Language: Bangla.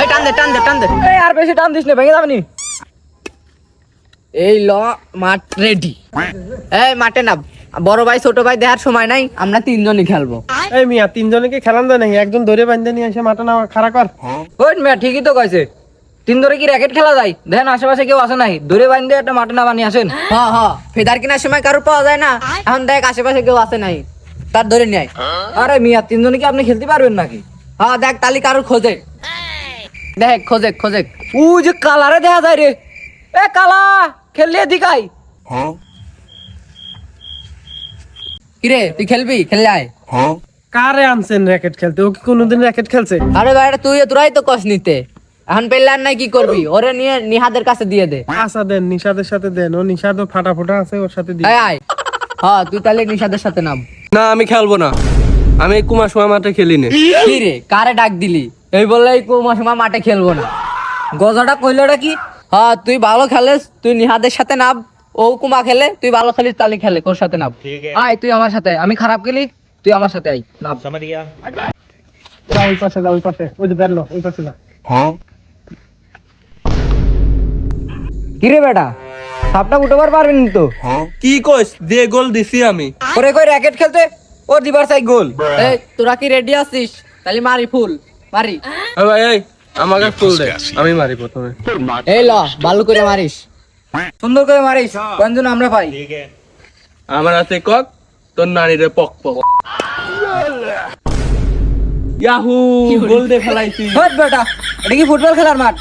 এই টান দে টান দে টান দে। এই আর বেশি টান দিস না ভেঙে যাবনি এই ল মাঠ রেডি এই মাঠে নাম। বড় ভাই ছোট ভাই দেখার সময় নাই আমরা তিনজনই খেলব। এই মিয়া তিনজনকে খেলান দেয় নাকি একজন ধরে বান্ধে নিয়ে এসে মাঠে না খাড়া কর। ওই মেয়ে ঠিকই তো কইছে। তিন ধরে কি র্যাকেট খেলা যায়? দেখেন আশেপাশে কেউ আসে নাই। দূরে বাইন্দে একটা মাঠে না বানিয়ে আসেন। হ হ। ফেদার কেনার সময় কারও পাওয়া যায় না। এখন দেখ আশেপাশে কেউ আছে নাই। তার ধরে নিয়ে। আরে মিয়া তিনজনে কি আপনি খেলতে পারবেন নাকি? হ্যাঁ দেখ তালি কারোর খোঁজে। দেখ খোঁজে খোঁজে উ যে কালারে দেখা যায় রে। এ কালা খেললে দিকাই কিরে তুই খেলবি? খেলে আয়। কারে আনছেন র্যাকেট খেলতে? ও কি কোনোদিন র্যাকেট খেলছে? আরে ভাই তুই তোরাই তো কস নিতে। এখন পেলে আর নাই কি করবি? ওরে নিয়ে নিহাদের কাছে দিয়ে দে। আশা দেন নিশাদের সাথে দেন। ও নিশাদও ফাটা ফোটা আছে ওর সাথে দিয়ে আয় আয়। হ্যাঁ তুই তাহলে নিষাদের সাথে নাম। না আমি খেলব না। আমি কুমার সময় মাঠে খেলি নে কি রে কারে ডাক দিলি? এই বললে এই কুমার সময় মাঠে খেলব না। গজাটা কইলোটা কি? হ্যাঁ তুই ভালো খেলিস তুই নিহাদের সাথে নাম ও কুমা খেলে তুই ভালো খেলিস তাহলে খেলে তোর সাথে নাম? আয় তুই আমার সাথে আমি খারাপ খেলি তুই আমার সাথে আই নাম। যা ওই পাশে যা ওই পাশে ওই যে বেরলো ওই পাশে যা কিরে বেটা সাপটা উঠবার পারবেন তো? কি কইস দিয়ে গোল দিছি আমি। ওরে কই র্যাকেট খেলতে? ও দিবার চাই গোল। এই তোরা কি রেডি আছিস? তাহলে মারি ফুল। মারি। ভাই এই আমাকে ফুল দে আমি মারি প্রথমে। এই ল ভালো করে মারিস। সুন্দর করে মারিস কয়জন আমরা পাই? আমার হাতে কক তোর নানিরে পক পক। ইয়াহু গোল দে ফেলাইছি। হট বেটা এটা কি ফুটবল খেলার মাঠ?